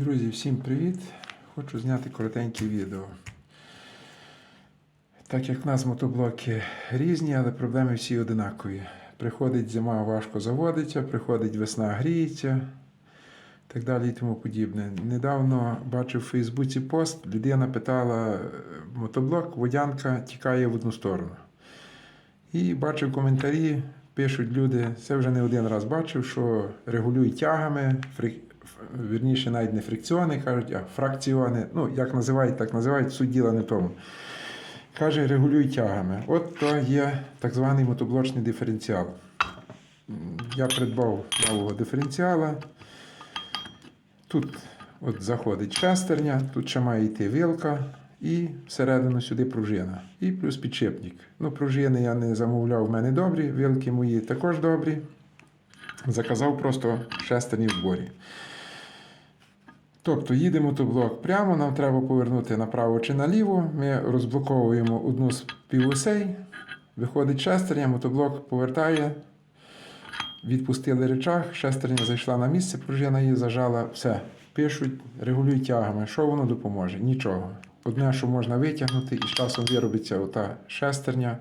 Друзі, всім привіт! Хочу зняти коротеньке відео. Так як в нас мотоблоки різні, але проблеми всі одинакові. Приходить зима, важко заводиться, приходить весна, гріється, так далі і тому подібне. Недавно бачив у Фейсбуці пост, людина питала, мотоблок, водянка тікає в одну сторону. І бачив коментарі, пишуть люди, це вже не один раз бачив, що регулюють тягами, вірніше навіть не фрикціони, кажуть, а фракціони. Ну, як називають, так називають, суть діла не в тому. Каже, регулюй тягами. От то є так званий мотоблочний диференціал. Я придбав нового диференціала. Тут от заходить шестерня, тут ще має йти вилка і всередину сюди пружина. І плюс підшипник. Ну, пружини я не замовляв, в мене добрі, вилки мої також добрі. Заказав просто шестерні в зборі. Тобто їде мотоблок прямо, нам треба повернути направо чи наліво. Ми розблоковуємо одну з півосей, виходить шестерня, мотоблок повертає, відпустили речах, шестерня зайшла на місце, пружина її зажала, все. Пишуть, регулюй тягами. Що воно допоможе? Нічого. Одне, що можна витягнути, і з часом виробиться ота шестерня.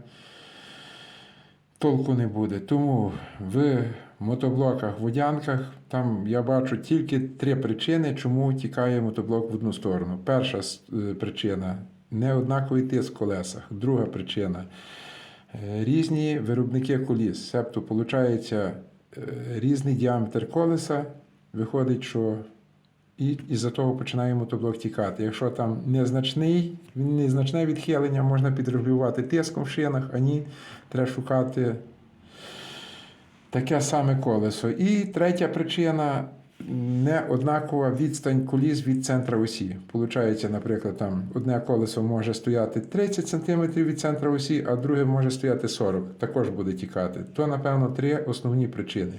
Толку не буде. Тому в мотоблоках, водянках, там я бачу тільки три причини, чому тікає мотоблок в одну сторону. Перша е, причина неоднаковий тиск в колесах. Друга причина е, різні виробники коліс. Себто, виходить, різний діаметр колеса. Виходить, що і із-за того починає мотоблок тікати. Якщо там незначний, незначне відхилення, можна підрегулювати тиском в шинах, а ні, треба шукати таке саме колесо. І третя причина неоднакова відстань коліс від центра осі. Получається, наприклад, там одне колесо може стояти 30 см від центра осі, а друге може стояти 40 також буде тікати. То, напевно, три основні причини.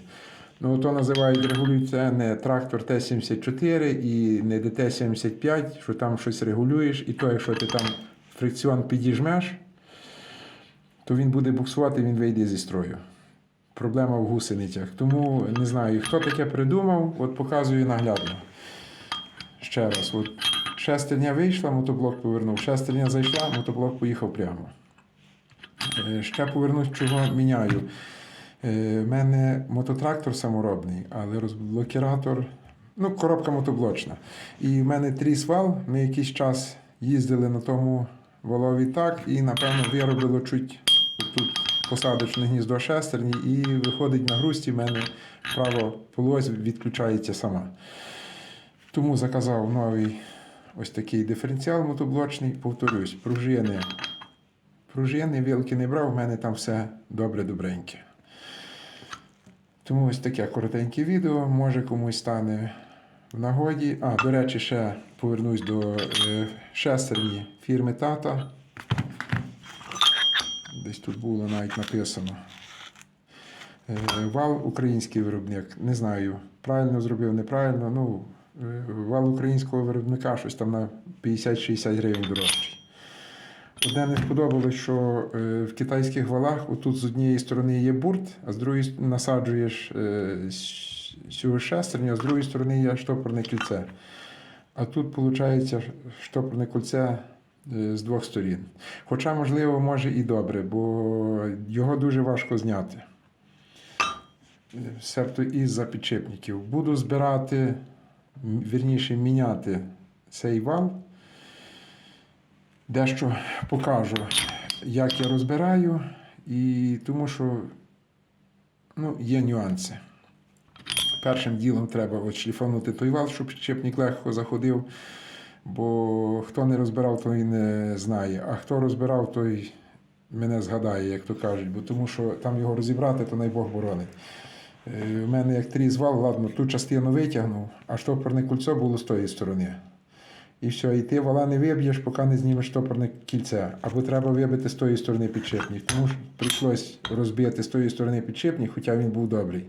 Ну, то називають регулюється не трактор Т-74 і не ДТ-75, що там щось регулюєш, і то, якщо ти там фрикціон підіжмеш, то він буде буксувати, він вийде зі строю. Проблема в гусеницях. Тому не знаю, хто таке придумав, от показую наглядно. Ще раз, от шестерня вийшла, мотоблок повернув, шестерня зайшла, мотоблок поїхав прямо. Е, Ще повернусь, чого міняю. У мене мототрактор саморобний, але розблокіратор, ну, коробка мотоблочна. І в мене тріс вал. Ми якийсь час їздили на тому валові так, і, напевно, виробило чуть тут посадочне гніздо шестерні, і виходить на грусті, в мене право полось відключається сама. Тому заказав новий ось такий диференціал мотоблочний. Повторюсь, пружини. Пружини, вилки не брав, в мене там все добре-добреньке. Тому ось таке коротеньке відео, може комусь стане в нагоді. А, до речі, ще повернусь до е, шестерні фірми Тата. Десь тут було навіть написано. Е, Вал український виробник. Не знаю, правильно зробив, неправильно. Ну, е, вал українського виробника щось там на 50-60 гривень дорожчий. Одне не сподобалось, що е, в китайських валах отут з однієї сторони є бурт, а з другої насаджуєш цю шестерню, а з другої сторони є штопорне кільце. А тут, виходить, штопорне кільце з двох сторін. Хоча, можливо, може і добре, бо його дуже важко зняти. Е, Себто із-за підшипників. Буду збирати, вірніше, міняти цей вал. Дещо покажу, як я розбираю, і тому що ну, є нюанси. Першим ділом треба от шліфанути той вал, щоб підшипник легко заходив. Бо хто не розбирав, той не знає. А хто розбирав, той мене згадає, як то кажуть. Бо тому що там його розібрати, то най Бог боронить. Е, У мене як тріс вал, ладно, ту частину витягнув, а штопорне кільце було з тої сторони. І все, і ти вала не виб'єш, поки не знімеш штопорне кільце. Або треба вибити з тої сторони підшипник. Тому ж прийшлось розбити з тої сторони підшипник, хоча він був добрий.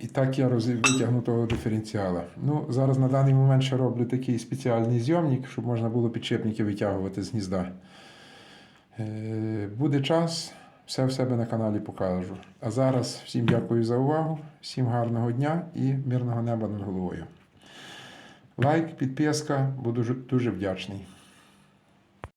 І так я роз... витягну того диференціала. Ну, зараз на даний момент ще роблю такий спеціальний зйомник, щоб можна було підшипники витягувати з гнізда. Е, Буде час, все в себе на каналі покажу. А зараз всім дякую за увагу, всім гарного дня і мирного неба над головою. Лайк, підписка, буду дуже вдячний.